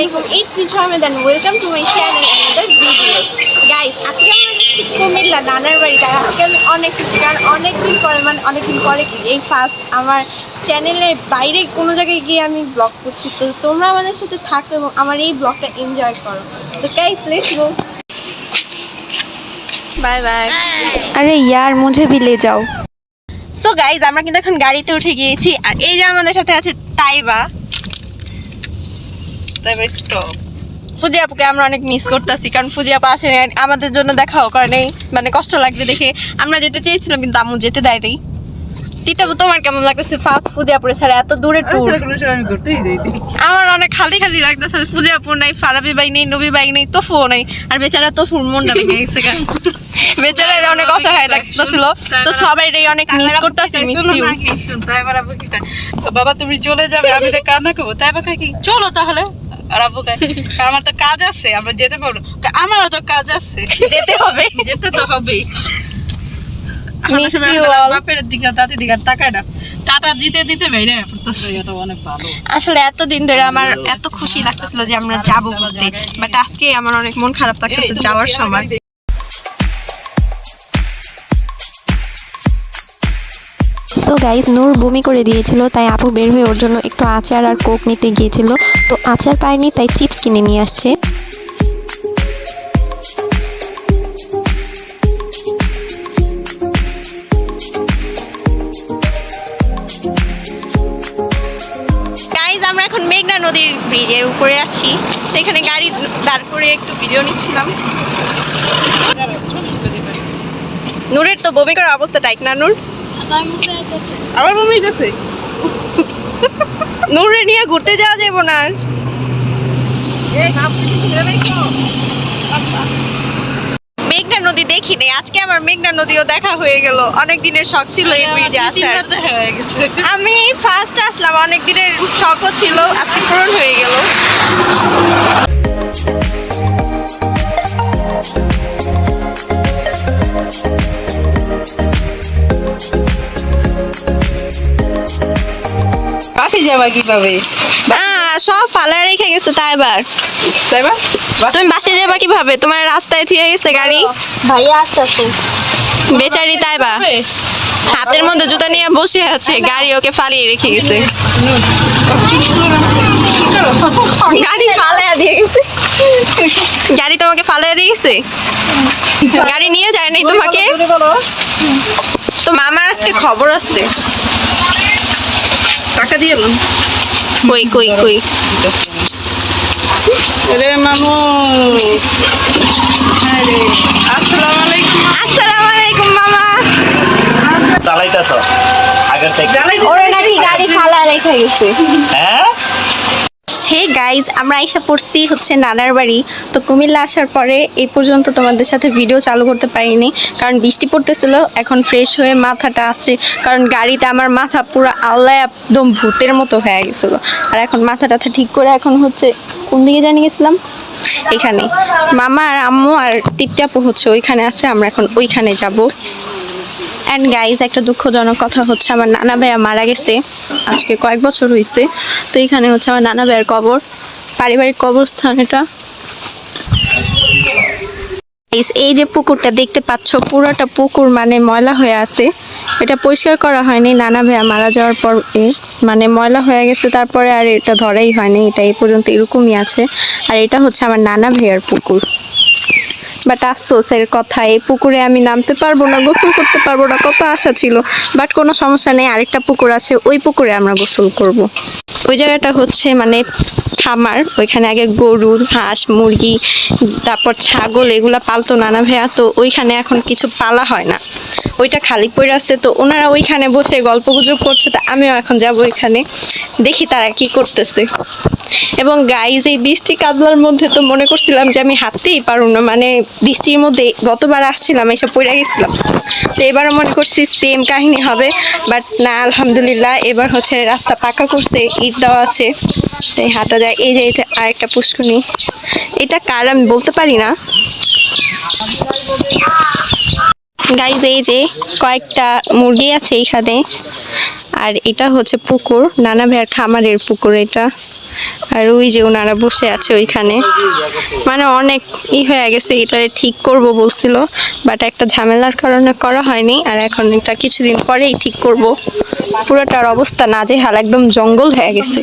আলাইকুম it's me ছয়মেদ and welcome to my channel another video guys আজকে আমরা যাচ্ছি কুমিল্লা নানার বাড়িতে। আজকে আমি অনেক কিছু কারণ অনেক দিন পরে মানে অনেক দিন পরে এই ফার্স্ট আমার চ্যানেলে বাইরে কোনো জায়গায় গিয়ে আমি ব্লগ করছি। তো তোমরা আমাদের সাথে থাকো এবং আমার এই ব্লগটা এনজয় করো। তো guys let's go bye bye আরে ইয়ার মুঝে বিলে যাও। সো গাইজ আমরা কিন্তু এখন গাড়িতে উঠে গিয়েছি। আর এই যে আমাদের সাথে আছে তাইবা। তাইবা স্টপ ফুজি আপুকে আমরা অনেক মিস করতেছি কারণ ফুজি আপু আসে আমাদের জন্য দেখাও করে নেই। মানে কষ্ট লাগবে দেখে। আমরা যেতে চেয়েছিলাম কিন্তু আম্মু যেতে দেয় নাই। তিতাবু তোমার কেমন লাগতেছে? ফার্স্ট ফুজি আপুরে ছাড়া এত দূরে ট্যুর আমি আমার অনেক খালি খালি লাগতেছে ফুজি আপু নাই ফারাবি ভাই নেই নবী ভাই নেই তোফুও নাই। আর বেচারা তোফুর মনটা ভেঙে গেছে বেচারা অনেক অসহায় লাগতেছিল। তো সবাই অনেক মিস করতেছে মিস ইউ? বাবা তুমি চলে যাবে আমি তো কান্না করব তাই বাবা কি? চলো তাহলে। আর আব্বু আমার তো কাজ আছে আমরা যেতে পারব আমারও তো কাজ আছে। যেতে হবে। যেতে তো ভালো। আসলে এতদিন ধরে আমার এত খুশি লাগতেছিল যে আমরা যাব ঘুরতে। বাট আজকে আমার অনেক মন খারাপ লাগতেছে যাওয়ার সময়। সো গাইজ নূর বমি করে দিয়েছিল তাই আপু বের হয়ে ওর জন্য একটু আচার আর কোক নিতে গিয়েছিল। তো আচার পায়নি তাই চিপস কিনে নিয়ে আসছে। গাইজ আমরা এখন মেঘনা নদীর ব্রিজের উপরে আছি। তো এখানে গাড়ি দাঁড় করে একটু ভিডিও নিচ্ছিলাম। নূরের তো বমি করার অবস্থা টাইট না নূর? আবার বমি গেছে নূরে নিয়ে ঘুরতে যাওয়া যাব না আর। মেঘনা নদী দেখি নাই আজকে আমার মেঘনা নদীও দেখা হয়ে গেল। অনেক দিনের শখ ছিল এই ব্রিজে আসার। আমি ফার্স্ট আসলাম অনেক দিনের শখও ছিল আজকে পূরণ হয়ে গেল। বাসে যাবা কীভাবে? সব ফালা রেখে গেছে তাই এবার। তাই বা? তুমি বাসে যাবা কীভাবে? তোমার রাস্তায় থিয়ে গেছে গাড়ি? ভাইয়া আসতেছে। বেচারি তাই বা? হাতের মধ্যে জুতা নিয়ে বসে আছে গাড়ি ওকে ফালিয়ে রেখে গেছে। গাড়ি ফালাইয়া দিয়ে গেছে। গাড়ি তোমাকে ফালাইয়া দিয়ে গেছে? গাড়ি নিয়ে যায় নাই তোমাকে? তো মামার আজকে খবর আছে। টাকা দিয়ে কই কই কই? রে মামু। আসসালামু আলাইকুম আসসালামু আলাইকুম মামা। চালাইতেছ? আগের থেকে। ওরে নাকি গাড়ি ফালা রেখে গেছে। হ্যাঁ? হে গাইজ, আমরা আইসা পড়ছি হচ্ছে নানার বাড়ি। তো কুমিল্লা আসার পরে এই পর্যন্ত তোমাদের সাথে ভিডিও চালু করতে পারিনি, কারণ বৃষ্টি পড়তেছিল, এখন ফ্রেশ হয়ে মাথাটা আসছে, কারণ গাড়িতে আমার মাথা পুরো আল্লায় একদম ভূতের মতো হয়ে গেছিল। আর এখন মাথা টাথা ঠিক করে এখন হচ্ছে কোন দিকে জানিয়ে গেছিলাম? এখানে। মামা আর আম্মু আর তিপ্টাপু হচ্ছে ওইখানে আছে, আমরা এখন ওইখানে যাব। অ্যান্ড গাইজ একটা দুঃখজনক কথা হচ্ছে, আমার নানা ভাইয়া মারা গেছে। আজকে কয়েক বছর হয়েছে তো এখানে হচ্ছে আমার নানা ভাইয়ের কবর। পারিবারিক কবরস্থান এটা। এই যে পুকুরটা দেখতে পাচ্ছ, পুরোটা পুকুর মানে ময়লা হয়ে আছে। এটা পরিষ্কার করা হয়নি, নানা ভাইয়া মারা যাওয়ার পর মানে ময়লা হয়ে গেছে, তারপরে আর এটা ধরাই হয়নি। এটা এই পর্যন্ত এরকমই আছে। আর এটা হচ্ছে আমার নানা ভাইয়ার পুকুর। বাট আফসোসের কথা, এই পুকুরে আমি নামতে পারব না, গোসল করতে পারব না, কত আশা ছিল। বাট কোনো সমস্যা নেই, আরেকটা পুকুর আছে, ওই পুকুরে আমরা গোসল করব। ওই জায়গাটা হচ্ছে মানে খামার, ওইখানে আগে গরু, হাঁস, মুরগি, তারপর ছাগল, এগুলা পালতো নানা ভাইয়া, তো ওইখানে এখন কিছু পালা হয় না। ওইটা খালি পড়ে আছে, তো ওনারা ওইখানে বসে গল্প গুজব করছে, তো আমিও এখন যাব ওইখানে, দেখি তারা কি করতেছে। এবং গাইজ এই বৃষ্টি কাদলার মধ্যে তো মনে করছিলাম যে আমি হাঁটতেই পারব না মানে বৃষ্টির মধ্যে গতবার আসছিলাম, এসে পড়ে গেছিলাম। তো এবারও মনে করছি সেম কাহিনী হবে বাট না, আলহামদুলিল্লাহ, এবার হচ্ছে রাস্তা পাকা করছে, ইট দেওয়া আছে। তাই হাঁটা যায়, এই যে এটা আরেকটা পুষ্কুনি এটা কার আমি বলতে পারি না। গাইজ এই যে কয়েকটা মুরগি আছে এইখানে আর এটা হচ্ছে পুকুর, নানা ভাইয়ের খামারের পুকুর এটা। আর ওই যে ওনারা বসে আছে ওইখানে। মানে অনেক ই হয়ে গেছে, এটা ঠিক করব বলছিল বাট একটা ঝামেলার কারণে করা হয়নি, আর এখন এটা কিছুদিন পরেই ঠিক করব। পুরোটার অবস্থা নাজেহাল, একদম জঙ্গল হয়ে গেছে।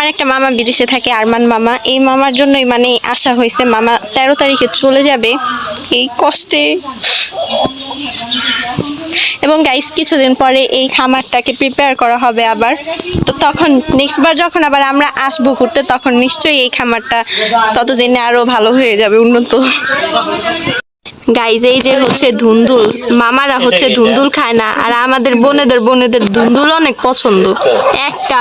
আর একটা মামা বিদেশে থাকে, আরমান মামা। এই মামার জন্যই মানে আশা হয়েছে, মামা তেরো তারিখে চলে যাবে। এই কষ্টে এবং গাইস কিছুদিন পরে এই খামারটাকে প্রিপেয়ার করা হবে আবার। তো তখন নেক্সট বার যখন আবার আমরা আসব ঘুরতে, তখন নিশ্চয়ই এই খামারটা ততদিনে আরও ভালো হয়ে যাবে, উন্নত। গাইজ এই যে হচ্ছে ধুন্দুল মামারা হচ্ছে ধুন্দুল খায় না আর আমাদের বোনেদের বোনেদের ধুন্দুল অনেক পছন্দ। একটা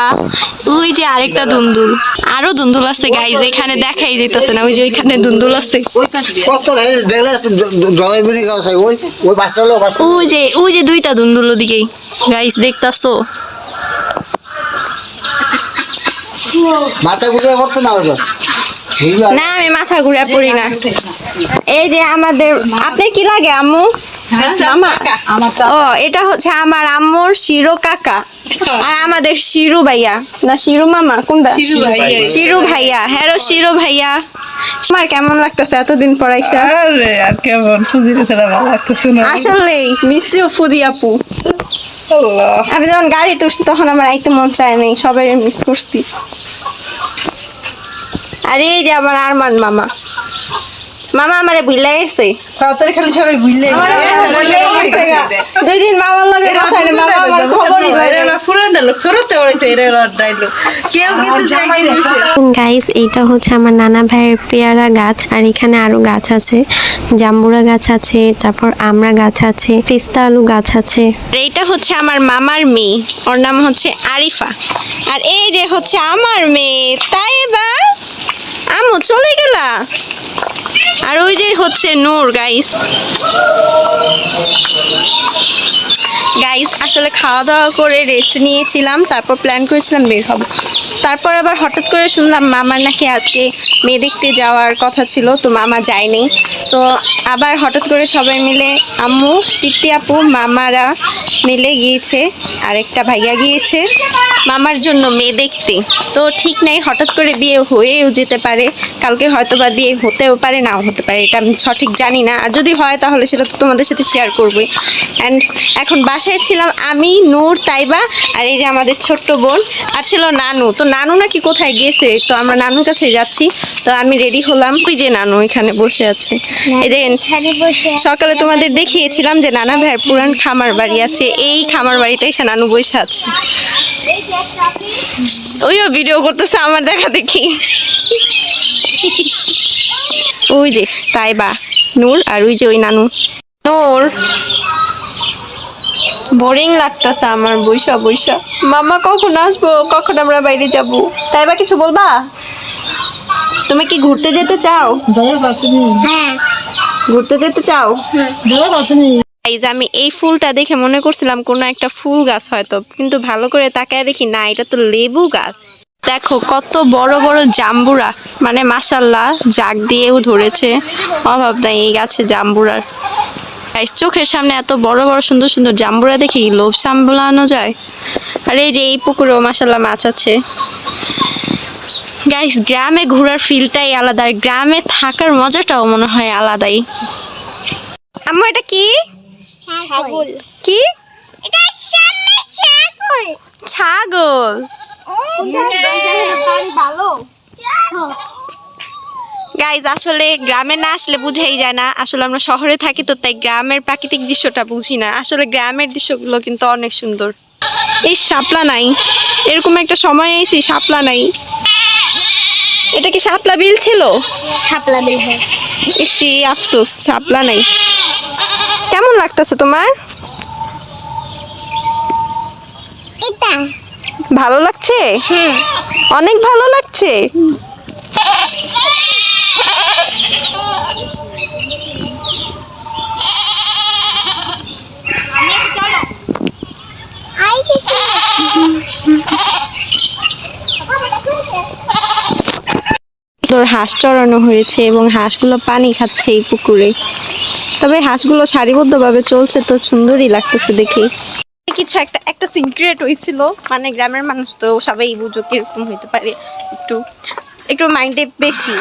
ওই যে আরেকটা ধুন্দুল। আরও ধুন্দুল আছে গাইজ এখানে দেখাই দিতেছে না ওই যে ওইখানে ধুন্দুল আছে। ওই যে ওই যে দুইটা ধুন্দুল ওদিকেই। গাইজ দেখতাছো? মাথা ঘুরে পড়তো না না আমি মাথা ঘুরে পড়ি না। এই যে আমাদের আপনি কি লাগে আম্মু? ও এটা হচ্ছে আমার আম্মুর শিরো কাকা। আর আমাদের শিরু ভাইয়া। না শিরু মামা কোনটা? শিরু ভাইয়া। হ্যারো শিরু ভাইয়া। আমার কেমন লাগতেছে এতদিন আরে আর কেমন? ফুজিরে ছাড়া ভালো লাগতেছে না। আসলে মিস ইউ ফুজি আপু। আমি যখন গাড়ি তুলছি তখন আমার আইতে মন চায় নাই। সবাই মিস করছি। আর এই যে আমার আরমান মামা। মামা আমারে গেছে। তাড়াতাড়ি খালি সবাই ভুললে দুই দিন মামার লগে কথা নেই মামা আমার খবরই না। লোক এরা ডাইলো। কেউ কিছু গাইস এইটা হচ্ছে আমার নানা ভাইয়ের পেয়ারা গাছ আর এখানে আরও গাছ আছে। জাম্বুরা গাছ আছে তারপর আমড়া গাছ আছে পেস্তা আলু গাছ আছে। এইটা হচ্ছে আমার মামার মেয়ে ওর নাম হচ্ছে আরিফা। আর এই যে হচ্ছে আমার মেয়ে তাই বা আমু চলে গেলা? আর ওই যে হচ্ছে নূর গাইস গাইস আসলে খাওয়া দাওয়া করে রেস্ট নিয়েছিলাম, তারপর প্ল্যান করেছিলাম বের হব। তারপর আবার হঠাৎ করে শুনলাম মামার নাকি আজকে মেয়ে দেখতে যাওয়ার কথা ছিল, তো মামা যায়নি। তো আবার হঠাৎ করে সবাই মিলে আম্মু তৃপ্তি আপু, মামারা মিলে গিয়েছে, আরেকটা ভাইয়া গিয়েছে, মামার জন্য মেয়ে দেখতে। তো ঠিক নেই, হঠাৎ করে বিয়ে হয়েও যেতে পারে, কালকে হয়তো বা বিয়ে হতেও পারে, নাও হতে পারে, এটা আমি সঠিক জানি না। আর যদি হয় তাহলে সেটা তো তোমাদের সাথে শেয়ার করবোই। অ্যান্ড এখন বাসায় ছিলাম আমি, নূর, তাইবা আর এই যে আমাদের ছোট্ট বোন, আর ছিল নানু। তো নানু নাকি কোথায় গেছে? তো আমরা নানুর কাছে যাচ্ছি। তো আমি রেডি হলাম। ওই যে নানু এখানে বসে আছে। এই যে সকালে তোমাদের দেখিয়েছিলাম যে নানা ভাইয়ের পুরান খামার বাড়ি আছে। এই খামার বাড়িতে এসে নানু বসে আছে। ওইও ভিডিও করতেছে আমার দেখা দেখি। ওই যে তাইবা নূর আর ওই যে ওই নানু। নূর বোরিং লাগতেছে আমার বৈশা বৈশা। মামা কখন আসব? কখন আমরা বাইরে যাব? তাইবা কিছু বলবা? তুমি কি ঘুরতে যেতে চাও? হ্যাঁ। ঘুরতে যেতে চাও? গাইজ আমি এই ফুলটা দেখে মনে করছিলাম কোনো একটা ফুল গাছ হয়তো কিন্তু ভালো করে তাকায় দেখি না এটা তো লেবু গাছ। দেখো কত বড় বড় জাম্বুরা মানে মাসাল্লাহ জাগ দিয়েও ধরেছে। অভাব নাই এই গাছে জাম্বুরার। চোখের সামনে এত বড় বড় সুন্দর সুন্দর জাম্বুরা দেখে লোভ সামলানো যায়? আর এই যে এই পুকুরেও মাসাল্লাহ মাছ আছে। গাইস গ্রামে ঘোরার ফিলটাই আলাদা আর গ্রামে থাকার মজাটাও মনে হয় আলাদাই। আম্মু এটা কি? কি? ছাগল। গাইজ আসলে গ্রামে না আসলে বুঝেই যায় না। আসলে আমরা শহরে থাকি তো তাই গ্রামের প্রাকৃতিক দৃশ্যটা বুঝি না। আসলে গ্রামের দৃশ্যগুলো কিন্তু অনেক সুন্দর। এই শাপলা নাই। এরকম একটা সময় এসি শাপলা নাই। এটা কি শাপলা বিল ছিল? শাপলা বিল হ্যাঁ। ইসি আফসোস শাপলা নাই। কেমন লাগতেছে তোমার? এটা ভালো লাগছে? অনেক ভালো লাগছে? তোর হাঁস চড়ানো হয়েছে এবং হাঁসগুলো পানি খাচ্ছে এই পুকুরে। তবে হাঁসগুলো সারিবদ্ধভাবে চলছে তো সুন্দরই লাগতেছে দেখে। কিছু একটা একটা সিক্রেট হয়েছিল। মানে গ্রামের মানুষ তো সবাই বুঝো কীরকম হইতে পারে একটু একটু মাইন্ডে বেশি।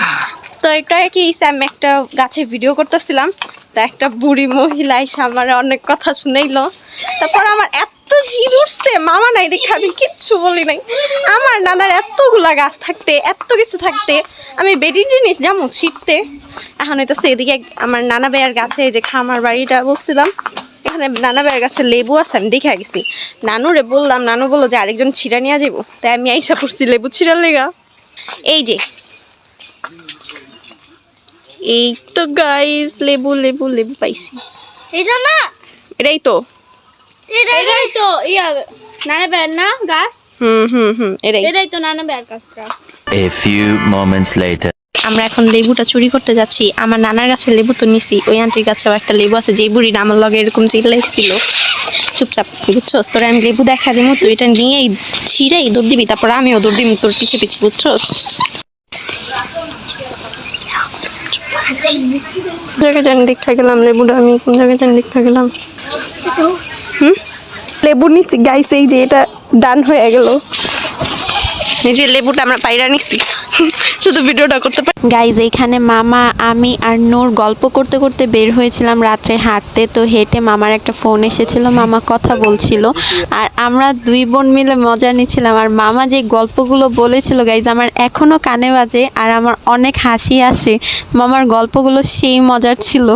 তো এটা কি আমি একটা গাছে ভিডিও করতেছিলাম। তা একটা বুড়ি মহিলা এসে আমার অনেক কথা শুনাইলো। তারপর আমার এত জিদ উঠছে মামা নাই দেখে আমি কিচ্ছু বলি নাই। আমার নানার এতগুলা গাছ থাকতে এত কিছু থাকতে আমি বেডির জিনিস যেমন ছিটতে এখন এটা এদিকে আমার নানা ভাইয়ের গাছে যে খামার বাড়িটা বলছিলাম এখানে নানা ভাইয়ের গাছে লেবু আছে আমি দেখে গেছি। নানুরে বললাম নানু বলল যে আরেকজন ছিঁড়া নিয়ে যাব তাই আমি আইসা পড়ছি লেবু ছিঁড়ার লেগা। এই যে। এই তো গাইস লেবু লেবু লেবু পাইছি। এটা না এটাই তো। এটাই তো ইয়া নানা বের না গাছ? হুম হুম হুম এটাই। এটাই তো নানা বের গাছটা। A few moments later. আমরা এখন লেবুটা চুরি করতে যাচ্ছি। আমার নানার কাছে লেবু তো নিছি ওই আন্টির কাছেও একটা লেবু আছে যে বুড়ি আমার লগে এরকম চিল্লাইছিল। চুপচাপ বুঝছস? তোরা আমি লেবু দেখা দিমু তুই এটা নিয়েই ছিঁড়েই দৌড় দিবি তারপর আমিও দৌড় দিবি তোর পিছে পিছে বুঝছস? জায়গায় জানি দেখা গেলাম লেবুটা আমি কোন জায়গায় জানি দেখা গেলাম। হুম? লেবু নিছি, গাইছে এই যে এটা ডান হয়ে গেল। এই যে লেবুটা আমরা পাইরা নিছি। শুধু ভিডিওটা করতে পারি। গাইজ এখানে মামা, আমি আর নূর গল্প করতে করতে বের হয়েছিলাম রাত্রে হাঁটতে, তো হেঁটে মামার একটা ফোন এসেছিল, মামা কথা বলছিল। আর আমরা দুই বোন মিলে মজা নিচ্ছিলাম। আর মামা যে গল্পগুলো বলেছিল গাইজ আমার এখনও কানে বাজে আর আমার অনেক হাসি আসে। মামার গল্পগুলো সেই মজার ছিল।